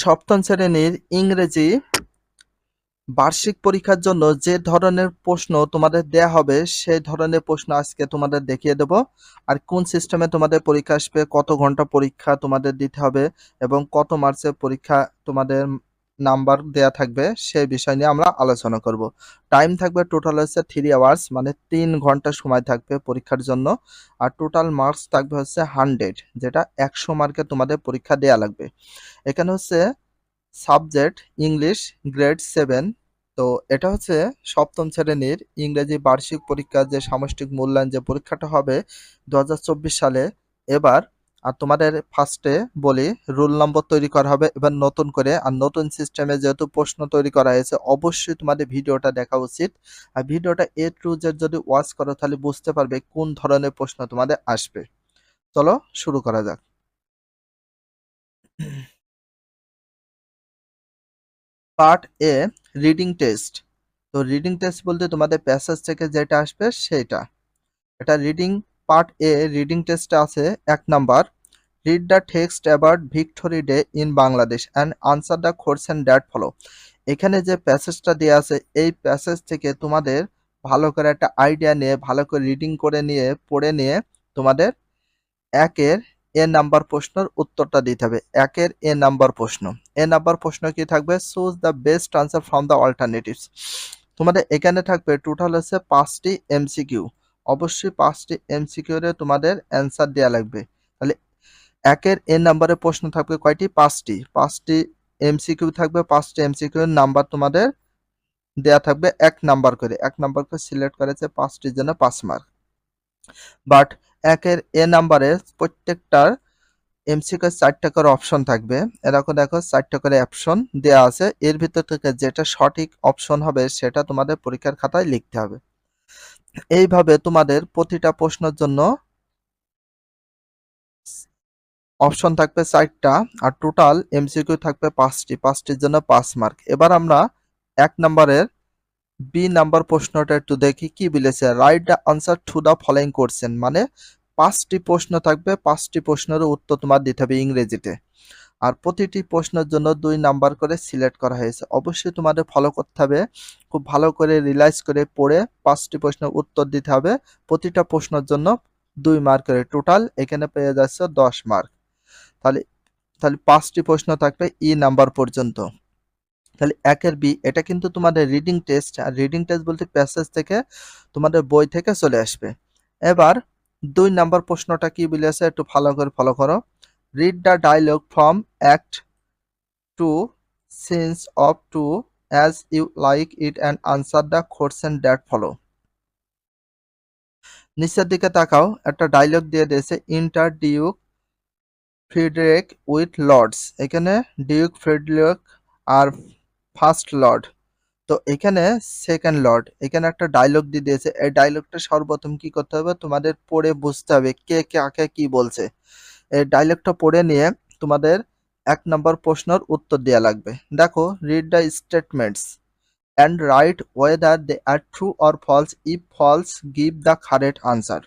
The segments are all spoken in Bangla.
সপ্তম শ্রেণির ইংরেজি বার্ষিক পরীক্ষার জন্য যে ধরনের প্রশ্ন তোমাদের দেয়া হবে, সেই ধরনের প্রশ্ন আজকে তোমাদের দেখিয়ে দেব। আর কোন সিস্টেমে তোমাদের পরীক্ষা আসবে, কত ঘণ্টা পরীক্ষা তোমাদের দিতে হবে এবং কত মার্চের পরীক্ষা তোমাদের নাম্বার দেয়া থাকবে, সেই বিষয় নিয়ে আমরা আলোচনা করব। টাইম থাকবে টোটাল হচ্ছে থ্রি আওয়ার্স মানে তিন ঘণ্টা সময় থাকবে পরীক্ষার জন্য। আর টোটাল মার্কস থাকবে হচ্ছে হান্ড্রেড যেটা একশো মার্কে তোমাদের পরীক্ষা দেয়া লাগবে। এখানে হচ্ছে সাবজেক্ট ইংলিশ গ্রেড সেভেন তো এটা হচ্ছে সপ্তম শ্রেণির ইংরেজি বার্ষিক পরীক্ষার যে সামষ্টিক মূল্যায়ন যে পরীক্ষাটা হবে দু হাজার চব্বিশ সালে, এবার আর তোমাদের ফার্স্টে বলি রুল নম্বর তৈরি করা হবে, এবার নতুন করে, আর নতুন সিস্টেমে যেহেতু প্রশ্ন তৈরি করা হয়েছে, অবশ্যই তোমাদের ভিডিওটা দেখা উচিত। আর ভিডিওটা এ টু জেড যদি ওয়াচ করো, তাহলে বুঝতে পারবে কোন ধরনের প্রশ্ন তোমাদের আসবে। চলো শুরু করা যাক। পার্ট এ রিডিং টেস্ট তো রিডিং টেস্ট বলতে তোমাদের প্যাসেজ থেকে যেটা আসবে, সেটা। এটা রিডিং পার্ট এ রিডিং টেস্টে আছে এক number read the text about victory day in Bangladesh and answer the questions that follow এখানে যে প্যাসেজটা দেওয়া আছে, এই প্যাসেজ থেকে তোমাদের ভালো করে একটা আইডিয়া নিয়ে, ভালো করে রিডিং করে নিয়ে, পড়ে নিয়ে তোমাদের একের এ নাম্বার প্রশ্নের উত্তরটা দিতে হবে। একের এ নাম্বার প্রশ্ন। এ নাম্বার প্রশ্ন কি থাকবে? Choose the best answer from the alternatives তোমাদের এখানে থাকবে টোটাল হচ্ছে পাঁচটি এমসিকিউ অবশ্যই পাঁচটি এমসিকিউ এর তোমাদের অ্যান্সার দেওয়া লাগবে। তাহলে একের এ নাম্বারের প্রশ্ন থাকবে কয়টি? পাঁচটি। পাঁচটি এমসিকিউ থাকবে, পাঁচটি এমসিকিউ এর নাম্বার তোমাদের দেয়া থাকবে এক নাম্বার করে। এক নাম্বার করে সিলেক্ট করেছে পাঁচটির জন্য পাঁচ মার্ক বাট একের এ নাম্বারে প্রত্যেকটার এমসিকিউ চারটা করে অপশন থাকবে। এরকম দেখো, চারটা করে অপশন দেয়া আছে। এর ভিতর থেকে যেটা সঠিক অপশন হবে, সেটা তোমাদের পরীক্ষার খাতায় লিখতে হবে। এইভাবে তোমাদের প্রতিটা প্রশ্নের জন্য অপশন থাকবে চারটা আর টোটাল এমসিকিউ থাকবে পাঁচটি, পাঁচটির জন্য পাঁচ মার্ক এবার আমরা এক নম্বরের বি নাম্বার প্রশ্নটা একটু দেখি কি বলেছে। Write the answer to the following question মানে পাঁচটি প্রশ্ন থাকবে, পাঁচটি প্রশ্নের উত্তর তোমার দিতে হবে ইংরেজিতে। আর প্রতিটি প্রশ্নের জন্য দুই নাম্বার করে সিলেক্ট করা হয়েছে। অবশ্যই তোমাদের ফলো করতে হবে। খুব ভালো করে রিলাইজ করে পড়ে পাঁচটি প্রশ্নের উত্তর দিতে হবে। প্রতিটা প্রশ্নের জন্য দুই মার্ক করে টোটাল এখানে পেয়ে যাচ্ছে দশ মার্ক তাহলে তাহলে পাঁচটি প্রশ্ন থাকবে ই নাম্বার পর্যন্ত। তাহলে একের বি এটা কিন্তু তোমাদের রিডিং টেস্ট আর রিডিং টেস্ট বলতে প্যাসেজ থেকে তোমাদের বই থেকে চলে আসবে। এবার দুই নাম্বার প্রশ্নটা কি বলেছে একটু ভালো করে ফলো করো। Read the dialogue from act two scenes of two as you like it and answer the question that follow নিচের দিকে তাকাও, একটা ডায়লগ দিয়ে দিয়েছে enter duke Frederick with lords এখানে ডিউক ফ্রিডরিক আর ফার্স্ট লর্ড তো এখানে সেকেন্ড লর্ড এখানে একটা ডায়লগ দিয়ে দিয়েছে। এই ডায়লগটা সর্বপ্রথম কি করতে হবে? তোমাদের পড়ে বুঝতে হবে কে কাকে কি বলছে। এই ডায়লগটা পড়ে নিয়ে তোমাদের এক নম্বর প্রশ্নের উত্তর দেওয়া লাগবে। দেখো read the statements and write whether they are true or false if false give the correct answer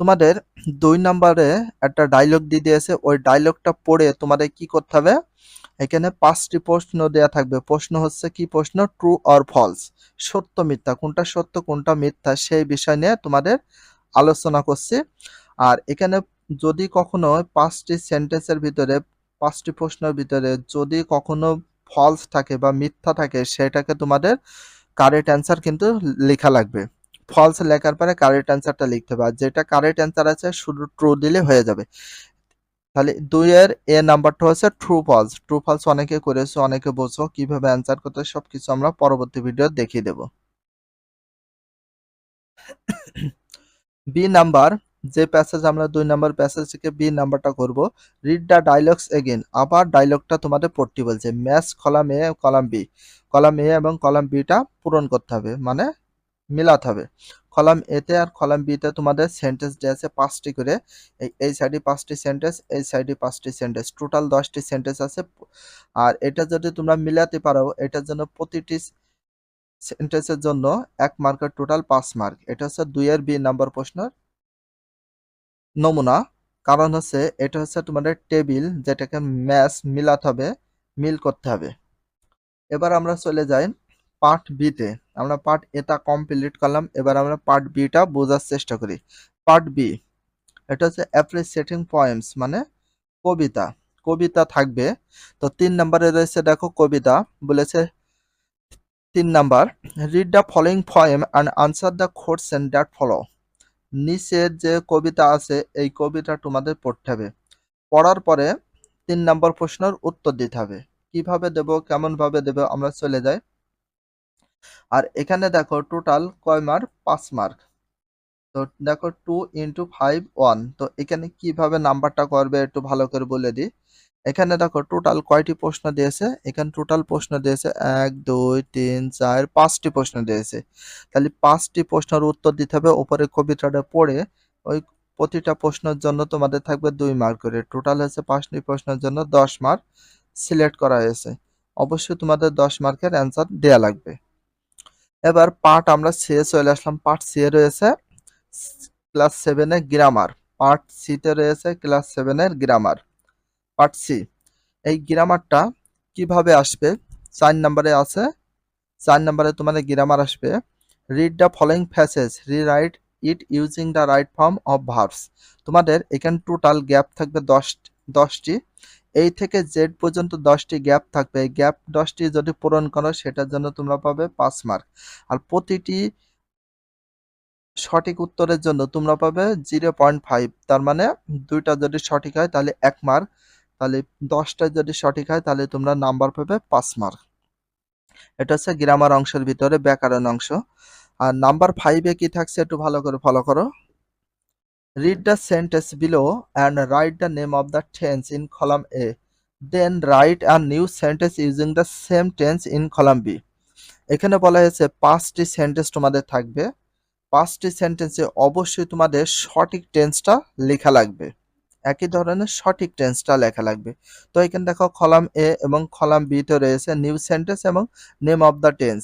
তোমাদের দুই নম্বরে একটা ডায়লগ দিয়ে দিয়েছে। ওই ডায়লগটা পড়ে তোমাদের কি করতে হবে? এখানে পাঁচটি প্রশ্ন দেয়া থাকবে। প্রশ্ন হচ্ছে কি প্রশ্ন? ট্রু অর ফলস সত্য, মিথ্যা। কোনটা সত্য, কোনটা মিথ্যা? সেই বিষয় নিয়ে তোমাদের আলোচনা করছি। আর এখানে যদি কখনো পাঁচটি সেন্টেন্সের ভিতরে, পাঁচটি প্রশ্নের ভিতরে যদি কখনো ফলস থাকে বা মিথ্যা থাকে, সেটাকে তোমাদের কারেক্ট অ্যান্সার কিন্তু লেখা লাগবে। ফলস লেখার পরে কারেক্ট অ্যান্সারটা লিখতে হবে। আর যেটা কারেক্ট অ্যান্সার আছে, শুধু ট্রু দিলে হয়ে যাবে। তাহলে দুইয়ের এ নাম্বারটা হচ্ছে ট্রু ফলস ট্রু ফলস অনেকে করেছ, অনেকে বোঝো। কীভাবে অ্যান্সার করতে সব কিছু আমরা পরবর্তী ভিডিও দেখিয়ে দেব। বি নাম্বার যে প্যাসেজ আমরা দুই নাম্বার প্যাসেজ থেকে বি নাম্বারটা করব রিড দ্য ডায়লগস এগেন আবার ডায়লগটা তোমাদের পড়তে বলছে match column A column B column A এবং কলাম বিটা পূরণ করতে হবে মানে মিলাতে হবে। কলাম এতে আর কলাম বিতে তোমাদের সেন্টেন্স দেওয়া আছে পাঁচটি করে। এই সাইডে পাঁচটি সেন্টেন্স এই সাইডে পাঁচটি সেন্টেন্স টোটাল দশটি সেন্টেন্স আছে। আর এটা যদি তোমরা মিলাতে পারো, এটার জন্য প্রতিটি সেন্টেন্সের জন্য এক মার্কের টোটাল পাঁচ মার্ক এটা হচ্ছে দুইয়ের বি নাম্বার প্রশ্নের নমুনা। কারণ হচ্ছে, এটা হচ্ছে তোমাদের টেবিল যেটাকে ম্যাচ মিলাতে হবে, মিল করতে হবে। এবার আমরা চলে যাই পার্ট বিতে আমরা পার্ট এটা কমপ্লিট করলাম, এবার আমরা পার্ট বিটা বোঝার চেষ্টা করি। পার্ট বি এটা হচ্ছে অ্যাপ্রিসিয়েটিং পয়েমস মানে কবিতা। কবিতা থাকবে। তো তিন নম্বরে রয়েছে, দেখো কবিতা, বলেছে তিন number read the following poem and answer the question that follow নিচের যে কবিতা আছে, এই কবিতা তোমাদের পড়তে হবে। পড়ার পরে তিন নম্বর প্রশ্নের উত্তর দিতে হবে। কীভাবে দেব কেমন ভাবে দেব, আমরা চলে যাই। আর এখানে দেখো টোটাল কয় মার্ক পাঁচ মার্ক তো দেখো টু ইন্টু ফাইভ ওয়ান তো এখানে কীভাবে নাম্বারটা করবে, একটু ভালো করে বলে দিই। এখানে দেখো টোটাল কয়টি প্রশ্ন দিয়েছে? এখানে টোটাল প্রশ্ন দিয়েছে এক, দুই, তিন, চার, পাঁচটি প্রশ্ন দিয়েছে। তাহলে পাঁচটি প্রশ্নের উত্তর দিতে হবে। ওপরে কবিতাটা পড়ে ওই প্রতিটা প্রশ্নের জন্য তোমাদের থাকবে দুই মার্ক করে। টোটাল হচ্ছে পাঁচটি প্রশ্নের জন্য দশ মার্ক সিলেক্ট করা হয়েছে। অবশ্যই তোমাদের দশ মার্কের অ্যান্সার দেয়া লাগবে। এবার পার্ট আমরা সি চলে আসলাম। পার্ট সি এ রয়েছে ক্লাস সেভেনের গ্রামার পার্ট সিতে রয়েছে ক্লাস সেভেনের গ্রামার পার্ট সি এই গ্রামারটা কীভাবে আসবে? চার নাম্বারে আছে। চার নাম্বারে তোমাদের গ্রামার আসবে। Read the following passage rewrite it using the right form of verbs তোমাদের এখানে টোটাল গ্যাপ থাকবে দশ দশটি। এই থেকে জেড পর্যন্ত দশটি গ্যাপ থাকবে। এই গ্যাপ দশটি যদি পূরণ করো, সেটার জন্য তোমরা পাবে পাঁচ মার্ক আর প্রতিটি সঠিক উত্তরের জন্য তোমরা পাবে জিরো পয়েন্ট ফাইভ তার মানে দুইটা যদি সঠিক হয়, তাহলে এক মার্ক তাহলে দশটা যদি সঠিক হয়, তাহলে তোমরা নাম্বার পাবে পাঁচ মার্ক এটা হচ্ছে গ্রামার অংশের ভিতরে ব্যাকরণ অংশ। আর নাম্বার ফাইভে কি থাকছে একটু ভালো করে ফলো করো। Read the sentence below and write the name of the tense in column A then write a new sentence using the same tense in column B এখানে বলা হয়েছে পাঁচটি সেন্টেন্স তোমাদের থাকবে। পাঁচটি সেন্টেন্সে অবশ্যই তোমাদের সঠিক টেন্সটা লেখা লাগবে। একই ধরনের সঠিক টেন্সটা লেখা লাগবে। তো এখানে দেখো কলাম এ এবং কলাম বি তে রয়েছে নিউ সেন্টেন্স এবং নেম অফ দ্য টেন্স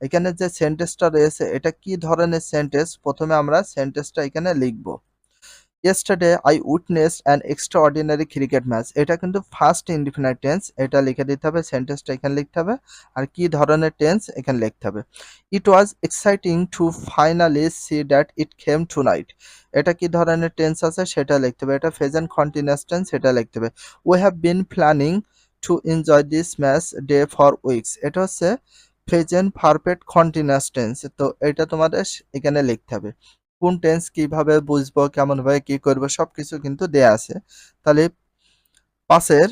এখানে যে সেন্টেন্সটা রয়েছে, এটা কি ধরনের সেন্টেন্স প্রথমে আমরা সেন্টেন্সটা এখানে লিখব। Yesterday I witness an extraordinary cricket match এটা কিন্তু ফার্স্ট ইনডিফিনাইট টেন্স এটা লিখে দিতে হবে সেন্টেন্সটা এখানে লিখতে হবে। আর কি ধরনের টেন্স এখানে লিখতে হবে। It was exciting to finally see that it came tonight এটা কি ধরনের টেন্স আছে? সেটা লিখতে হবে। এটা ফেজেন্ট কন্টিনিউয়াস টেন্স সেটা লিখতে হবে। We have been planning to enjoy this match day for weeks এটা হচ্ছে প্রেজেন্ট পারফেক্ট কন্টিনিউয়াস টেন্স তো এটা তোমাদের এখানে লিখতে হবে। কোন টেন্স কীভাবে বুঝব কেমন ভাবে কি করব, সবকিছু কিন্তু দেয়া আছে। তাহলে পাশের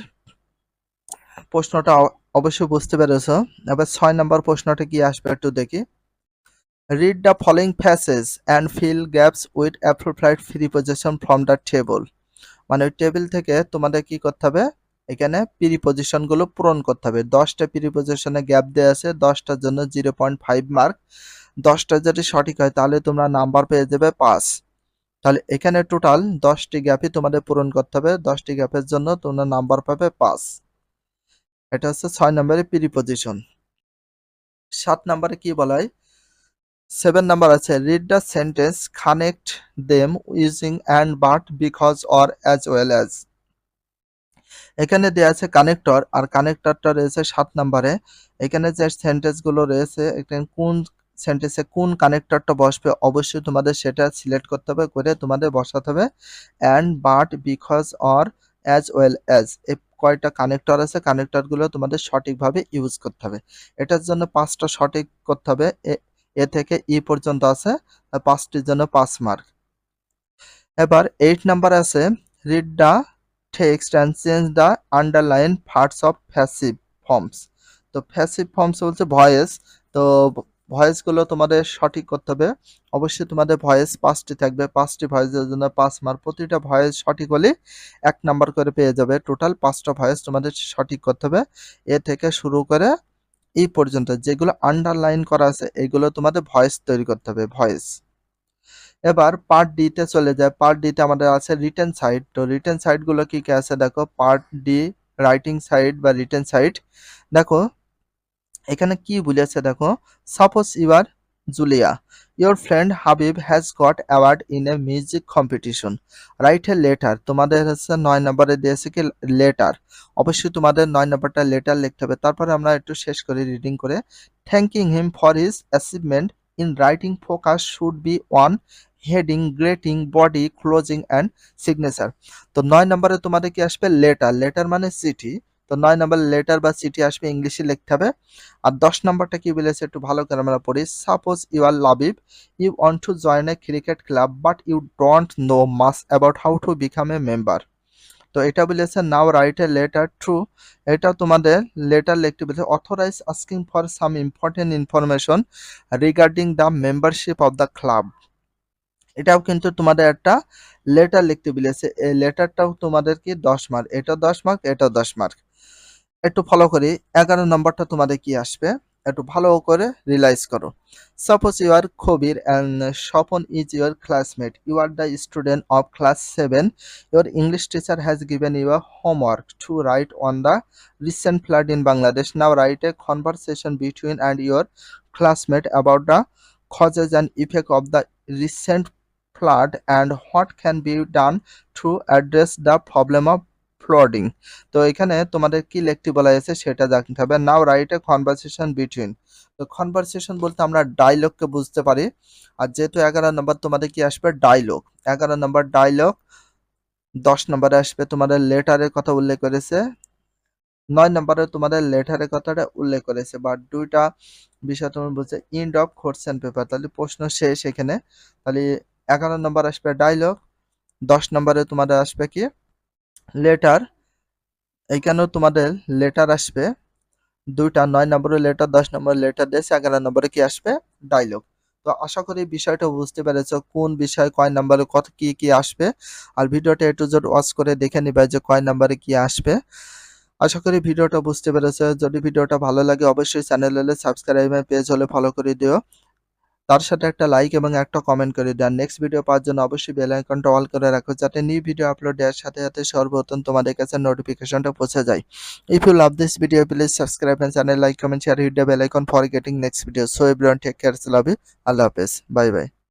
প্রশ্নটা অবশ্যই বুঝতে পেরেছ। এবার ছয় নম্বর প্রশ্নটা কি আসবে একটু দেখি। Read the following passage and fill gaps with appropriate preposition from the table মানে ওই টেবিল থেকে তোমাদের কি করতে হবে? এখানে গুলো পূরণ করতে হবে। দশটা প্রি প্রিপোজিশনে গ্যাপ দেওয়া আছে, দশটার জন্য জিরো পয়েন্ট ফাইভ মার্ক দশটা যদি সঠিক হয়, তাহলে তোমরা নাম্বার পেয়ে যাবে পাঁচ। তাহলে এখানে টোটাল দশটি গ্যাপই তোমাদের পূরণ করতে হবে। দশটি গ্যাপের জন্য তোমরা নাম্বার পাবে পাঁচ। এটা হচ্ছে ছয় নম্বরে প্রিপোজিশন সাত নম্বরে কি বলা হয়? সেভেন নাম্বার আছে read the sentence connect them using and but because or as well as এখানে দেওয়া আছে কানেক্টর আর কানেক্টরটা রয়েছে সাত নাম্বারে। এখানে যে সেন্টেন্সগুলো রয়েছে, এখানে কোন সেন্টেন্সে কোন কানেক্টরটা বসবে, অবশ্যই তোমাদের সেটা সিলেক্ট করতে হবে, করে তোমাদের বসাতে হবে and but because or as well as এই কয়টা কানেক্টর আছে কানেক্টরগুলো তোমাদের সঠিকভাবে ইউজ করতে হবে। এটার জন্য পাঁচটা সঠিক করতে হবে, এ থেকে ই পর্যন্ত আছে পাঁচটির জন্য পাঁচ মার্ক এবার এইট নাম্বার আছে read the text and change the underline parts of passive forms তো ফ্যাসিভ ফর্মস বলছে ভয়েস তো ভয়েসগুলো তোমাদের সঠিক করতে হবে। অবশ্যই তোমাদের ভয়েস পাঁচটি থাকবে। পাঁচটি ভয়েসের জন্য পাঁচ মার্ক। প্রতিটা ভয়েস সঠিক হলে এক নাম্বার করে পেয়ে যাবে। টোটাল পাঁচটা ভয়েস তোমাদের সঠিক করতে হবে। এ থেকে শুরু করে এই পর্যন্ত যেগুলো আন্ডারলাইন করা আছে, এগুলো তোমাদের ভয়েস তৈরি করতে হবে, ভয়েস। এবার পার্ট ডিতে চলে যায় পার্ট ডিতে আমাদের আছে রিটেন সাইড তো রিটেন সাইডগুলো কি কি আছে? দেখো পার্ট ডি রাইটিং সাইড বা রিটেন সাইড দেখো এখানে কি বলেছে দেখো suppose you are Julia your friend Habib has got award in a music competition write a letter তোমাদের হচ্ছে নয় নম্বরে দিয়েছে কি লেটার অবশ্যই তোমাদের নয় নম্বরটা লেটার লিখতে হবে। তারপরে আমরা একটু শেষ করি রিডিং করে thanking him for his achievement in writing focus should be on heading greeting body closing and signature তো নয় নম্বরে তোমাদের কি আসবে? লেটার লেটার মানে চিঠি। তো নয় নম্বর লেটার বা চিঠি আসবে ইংলিশে লিখতে হবে। আর দশ নম্বরটা কি বলেছে একটু ভালো করে আমরা পড়ি। Suppose you are Labib you want to join a cricket club but you don't know much about how to become a member তো এটা বলেছে now write a letter to এটা তোমাদের লেটার লিখতে বলেছে authorise asking for some important information regarding the membership of the club এটাও কিন্তু তোমাদের একটা লেটার লিখতে বলেছে। এই লেটারটাও তোমাদের কি দশ মার্ক এটা দশ মার্ক এটা দশ মার্ক একটু ফলো করি। এগারো নম্বরটা তোমাদের কি আসবে? একটু ভালো করে রিলাইজ করো। Suppose you are Kabir and Swapan is your classmate you are the student of class seven your English teacher has given you a homework to write on the recent flood in Bangladesh now write a conversation between and your classmate about দ্য causes and effect of the recent flood and what can be done to address the problem of flooding তো এখানে তোমাদের কি লিখতে বলা হয়েছে সেটা জানতে হবে। Now write a conversation between তো কনভারসেশন বলতে আমরা ডায়লগকে বুঝতে পারি। আর যেহেতু এগারো নম্বর তোমাদের কি আসবে? ডায়লগ এগারো নম্বর ডায়লগ দশ নম্বরে আসবে তোমাদের লেটারের কথা উল্লেখ করেছে। নয় নম্বরে তোমাদের লেটারের কথাটা উল্লেখ করেছে। বা দুইটা বিষয় তোমার বলছে ইন্ড অফ কোশ্চেন পেপার তাহলে প্রশ্ন শেষ এখানে। তাহলে এগারো নম্বর আসবে ডায়লগ দশ নম্বরে তোমাদের আসবে কি? লেটার এইখানেও তোমাদের লেটার আসবে। দুইটা, নয় নম্বরের লেটার দশ নম্বরের লেটার দিয়েছে এগারো নম্বরে কি আসবে? ডায়লগ তো আশা করি বিষয়টা বুঝতে পেরেছ, কোন বিষয় কয় নম্বরে কত কি কি আসবে। আর ভিডিওটা একটু জোর ওয়াচ করে দেখে নিবে যে কয় নম্বরে কি আসবে। আশা করি ভিডিওটা বুঝতে পেরেছ। যদি ভিডিওটা ভালো লাগে, অবশ্যই চ্যানেল হলে সাবস্ক্রাইব পেজ হলে ফলো করে দিও। তার সাথে একটা লাইক এবং একটা কমেন্ট করে দেন নেক্সট ভিডিও পাওয়ার জন্য অবশ্যই বেল আইকনটা অল করে রাখো যাতে নিউ ভিডিও আপলোড দেওয়ার সাথে সাথে সর্বপ্রথম তোমাদের কাছে নোটিফিকেশনটা পৌঁছে যায়। If you love this video please subscribe and channel like comment share hit the bell icon for getting next video so everyone take care love you আল্লাহ হাফেজ। Bye bye